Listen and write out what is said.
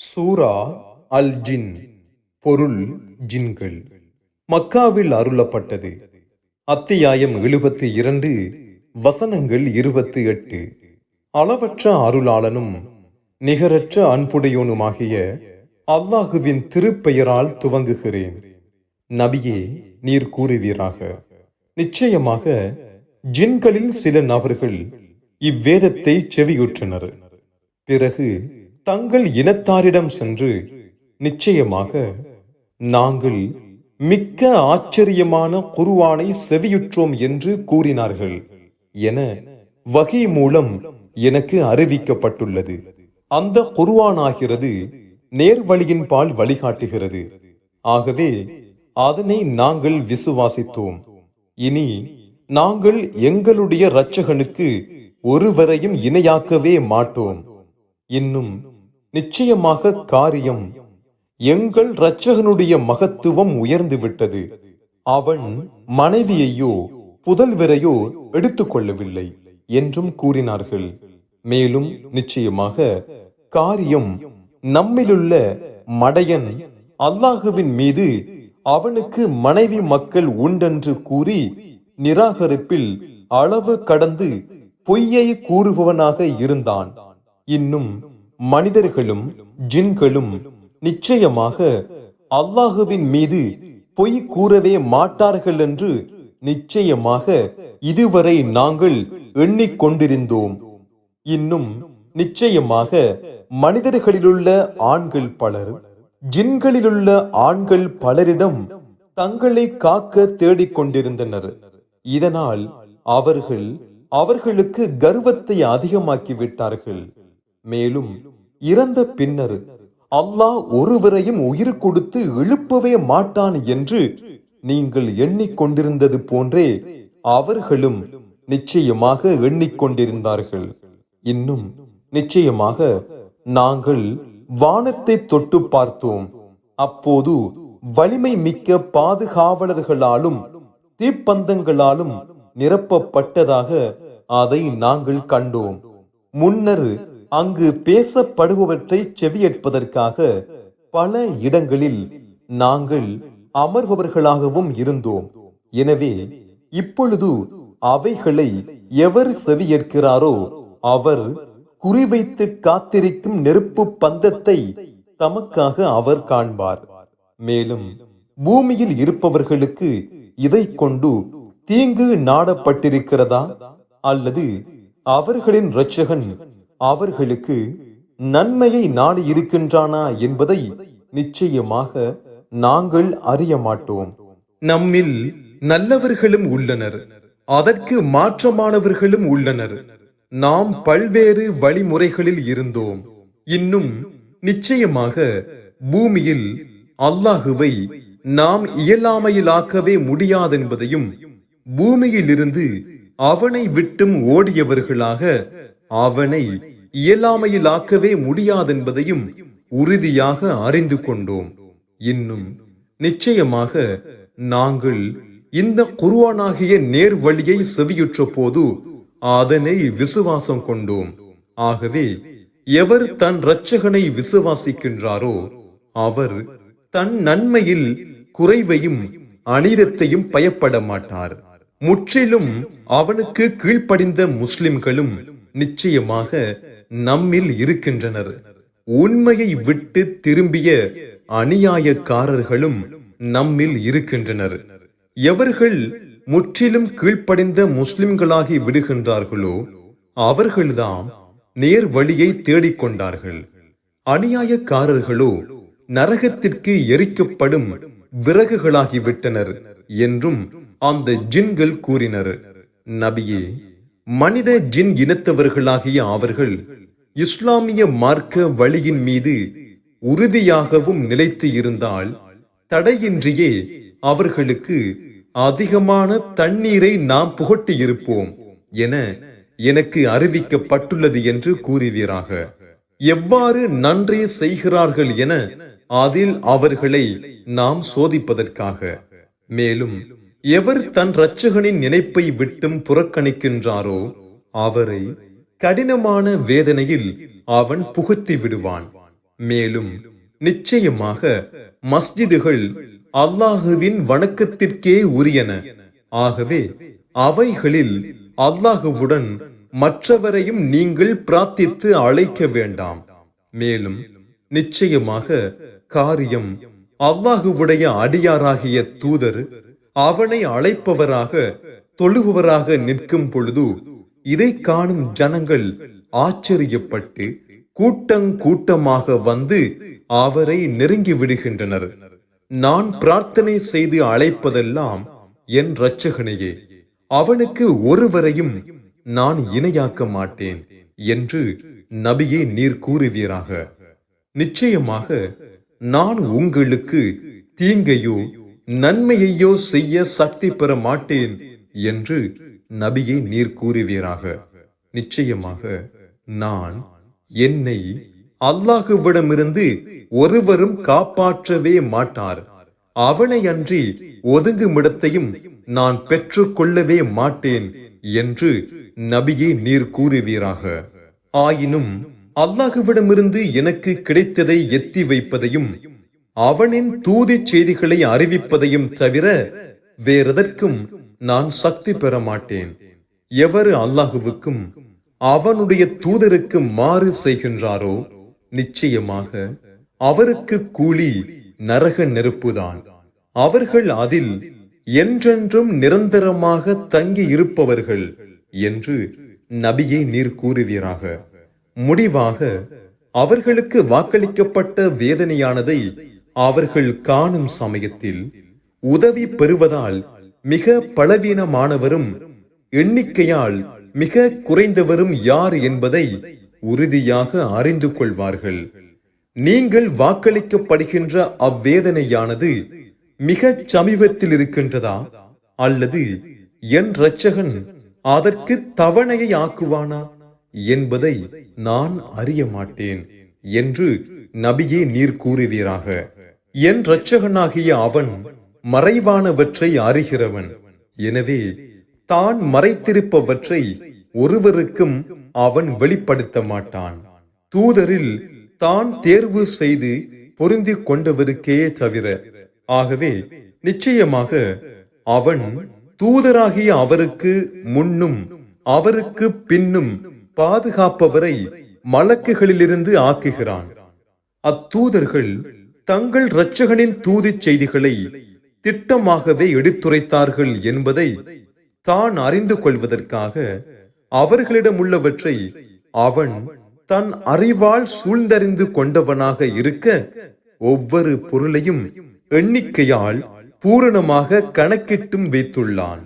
சூரா அல் ஜின் பொருள் ஜின்கள். மக்காவில் அருளப்பட்டது. அத்தியாயம் எழுபத்தி இரண்டு வசனங்கள் இருபத்தி எட்டு. அளவற்ற அருளாளனும் நிகரற்ற அன்புடையோனுமாகிய அல்லாஹுவின் திருப்பெயரால் துவங்குகிறேன். நபியே நீர் கூறுவீராக. நிச்சயமாக ஜின்களில் சில நபர்கள் இவ்வேதத்தை செவியுற்றனர். பிறகு தங்கள் இனத்தாரிடம் சென்று நிச்சயமாக நாங்கள் மிக்க ஆச்சரியமான குருவானை செவியுற்றோம் என்று கூறினார்கள் என வகை மூலம் எனக்கு அறிவிக்கப்பட்டுள்ளது. அந்த குருவானாகிறது நேர்வழியின் பால் வழிகாட்டுகிறது. ஆகவே அதனை நாங்கள் விசுவாசித்தோம். இனி நாங்கள் எங்களுடைய இரட்சகனுக்கு ஒருவரையும் இணையாக்கவே மாட்டோம். இன்னும் நிச்சயமாக காரியம். எங்கள் இரட்சகனுடைய மகத்துவம் உயர்ந்து விட்டது அவன் மனைவியையோ புதல்வரையோ எடுத்துக்கொள்ளவில்லை என்றும் கூறினார்கள். மேலும் நிச்சயமாக காரியம் நம்மிலுள்ள மடையன் அல்லாஹுவின் மீது அவனுக்கு மனைவி மக்கள் உண்டென்று கூறி நிராகரிப்பில் அளவு கடந்து பொய்யை கூறுபவனாக இருந்தான். இன்னும் மனிதர்களும் ஜின்களும் நிச்சயமாக அல்லாஹுவின் மீது பொய் கூறவே மாட்டார்கள் என்று நிச்சயமாக இதுவரை நாங்கள் எண்ணிக்கொண்டிருந்தோம். இன்னும் நிச்சயமாக மனிதர்களிலுள்ள ஆண்கள் பலர் ஜின்களிலுள்ள ஆண்கள் பலரிடம் தங்களை காக்க தேடிக்கொண்டிருந்தனர். இதனால் அவர்கள் அவர்களுக்கு கர்வத்தை அதிகமாக்கிவிட்டார்கள். விட்டார்கள் மேலும் இறந்த பின்னர் அல்லாஹ் ஒருவரையும் உயிர் கொடுத்து எழுப்பவே மாட்டான் என்று நீங்கள் எண்ணிக்கொண்டிருந்தது போன்றே அவர்களும் நிச்சயமாக எண்ணிக்கொண்டிருந்தார்கள். இன்னும் நிச்சயமாக நாங்கள் வானத்தை தொட்டு பார்த்தோம். அப்போது வலிமை மிக்க பாதுகாவலர்களாலும் தீப்பந்தங்களாலும் நிரப்பப்பட்டதாக அதை நாங்கள் கண்டோம். முன்னர் அங்கு பேசப்படுபவற்றை செவியேற்பதற்காக பல இடங்களில் நாங்கள் அமர்பவர்களாகவும் இருந்தோம். எனவே இப்பொழுது அவைகளை எவர் செவியேற்கிறாரோ அவர் குறிவைத்து காத்திருக்கும் நெருப்பு பந்தத்தை தமக்காக அவர் காண்பார். மேலும் பூமியில் இருப்பவர்களுக்கு இதை கொண்டு தீங்கு நாடப்பட்டிருக்கிறதா? அல்லது அவர்களின் இரட்சகன் அவர்களுக்கு நன்மையை நாடி இருக்கின்றானா என்பதை நிச்சயமாக நாங்கள் அறிய மாட்டோம். நம்மில் நல்லவர்களும் உள்ளனர் அதற்கு மாற்றமானவர்களும் உள்ளனர். நாம் பல்வேறு வழிமுறைகளில் இருந்தோம். இன்னும் நிச்சயமாக பூமியில் அல்லாஹுவை நாம் இயலாமையிலாக்கவே முடியாதென்பதையும் பூமியிலிருந்து அவனை விட்டும் ஓடியவர்களாக அவனை இயலாமையிலாக்கவே முடியாதென்பதையும் உறுதியாக அறிந்து கொண்டோம். இன்னும் நிச்சயமாக நாங்கள் இந்த குருவானாகிய நேர் வழியை செவியுற்ற போது அதனை விசுவாசம் கொண்டோம். ஆகவே எவர் தன் இரட்சகனை விசுவாசிக்கின்றாரோ அவர் தன் நன்மையில் குறைவையும் அநீதத்தையும் பயப்பட மாட்டார் முற்றிலும் அவனுக்கு கீழ்ப்படிந்த முஸ்லிம்களும் நிச்சயமாக நம்மில் இருக்கின்றனர். உண்மையை விட்டு திரும்பிய அநியாயக்காரர்களும் நம்மில் இருக்கின்றனர். எவர்கள் முற்றிலும் கீழ்ப்படைந்த முஸ்லிம்களாகி விடுகின்றார்களோ அவர்கள்தான் நேர் வழியை தேடிக்கொண்டார்கள். அநியாயக்காரர்களோ நரகத்திற்கு எரிக்கப்படும் விறகுகளாகிவிட்டனர் என்றும் அந்த ஜின்கள் கூறினர். நபியே மனித ஜின் இனத்தவர்களாகிய அவர்கள் இஸ்லாமிய மார்க்க வழியின் மீது உறுதியாகவும் நிலைத்து இருந்தால் தடையின்றியே அவர்களுக்கு அதிகமான தண்ணீரை நாம் புகட்டி இருப்போம் என எனக்கு அறிவிக்கப்பட்டுள்ளது என்று கூறுவீராக. எவ்வாறு நன்றி செய்கிறார்கள் என அதில் அவர்களை நாம் சோதிப்பதற்காக. மேலும் எவர் தன் இரட்சகனின் நினைப்பை விட்டும் புறக்கணிக்கின்றாரோ அவரை கடினமான வேதனையில் அவன் புகுத்தி விடுவான். மேலும் நிச்சயமாக மஸ்ஜிதுகள் அல்லாஹுவின் வணக்கத்திற்கே உரியன. ஆகவே அவைகளில் அல்லாஹுவுடன் மற்றவரையும் நீங்கள் பிரார்த்தித்து அழைக்க வேண்டாம். மேலும் நிச்சயமாக காரியம் அல்லாஹுவுடைய அடியாராகிய தூதர் அவனை அழைப்பவராக தொழுகுவராக நிற்கும் பொழுது இதை காணும் ஜனங்கள் ஆச்சரியப்பட்டு கூட்டங் கூட்டமாக வந்து அவரை நெருங்கி விடுகின்றனர். நான் பிரார்த்தனை செய்து அழைப்பதெல்லாம் என் இரட்சகனையே அவனுக்கு ஒருவரையும் நான் இணையாக்க மாட்டேன் என்று நபியை நீர் கூறுவீராக. நிச்சயமாக நான் உங்களுக்கு தீங்கையோ நன்மையையோ செய்ய சக்தி பெற மாட்டேன் என்று நபியை நீர் கூறுவீராக. நிச்சயமாக நான் என்னை அல்லாஹுவிடமிருந்து ஒருவரும் காப்பாற்றவே மாட்டார். அவனை அன்றி ஒதுங்குமிடத்தையும் நான் பெற்றுக்கொள்ளவே மாட்டேன் என்று நபியை நீர் கூறுவீராக. ஆயினும் அல்லாஹுவிடமிருந்து எனக்கு கிடைத்ததை எத்தி வைப்பதையும் அவனின் தூதி செய்திகளை அறிவிப்பதையும் தவிர வேறெதற்கும் நான் சக்தி பெற மாட்டேன் எவர் அல்லாஹுவுக்கும் அவனுடைய தூதருக்கு மாறு செய்கின்றாரோ நிச்சயமாக அவருக்கு கூலி நரக நெருப்புதான். அவர்கள் அதில் என்றென்றும் நிரந்தரமாக தங்கி இருப்பவர்கள் என்று நபியை நீர் கூறுவீராக. முடிவாக அவர்களுக்கு வாக்களிக்கப்பட்ட வேதனையானதை அவர்கள் காணும் சமயத்தில் உதவி பெறுவதால் மிக பலவீனமானவரும் எண்ணிக்கையால் மிக குறைந்தவரும் யார் என்பதை உறுதியாக அறிந்து கொள்வார்கள். நீங்கள் வாக்களிக்கப்படுகின்ற அவ்வேதனையானது மிக சமீபத்தில் இருக்கின்றதா? அல்லது என் இரட்சகன் அதற்கு தவணையை ஆக்குவானா? என்பதை நான் அறிய மாட்டேன் என்று நபியே நீர் கூறுவீராக. என் இரட்சகனாகிய அவன் மறைவானவற்றை அறிகிறவன். எனவே தான் மறைத்திருப்பவற்றை ஒருவருக்கும் அவன் வெளிப்படுத்த மாட்டான். தூதரில் தான் தேர்வு செய்து பொருந்தி கொண்டவருக்கே தவிர ஆகவே நிச்சயமாக அவன் தூதராகிய அவருக்கு முன்னும் அவருக்கு பின்னும் பாதுகாப்பவரை மலக்குகளிலிருந்து ஆக்குகிறான். அத்தூதர்கள் தங்கள் இரட்சகனின் தூதி செய்திகளை திட்டமாகவே எடுத்துரைத்தார்கள் என்பதை தான் அறிந்து கொள்வதற்காக அவர்களிடம் உள்ளவற்றை அவன் தன் அறிவால் சூழ்ந்தறிந்து கொண்டவனாக இருக்க ஒவ்வொரு பொருளையும் எண்ணிக்கையால் பூரணமாக கணக்கிட்டும் வைத்துள்ளான்.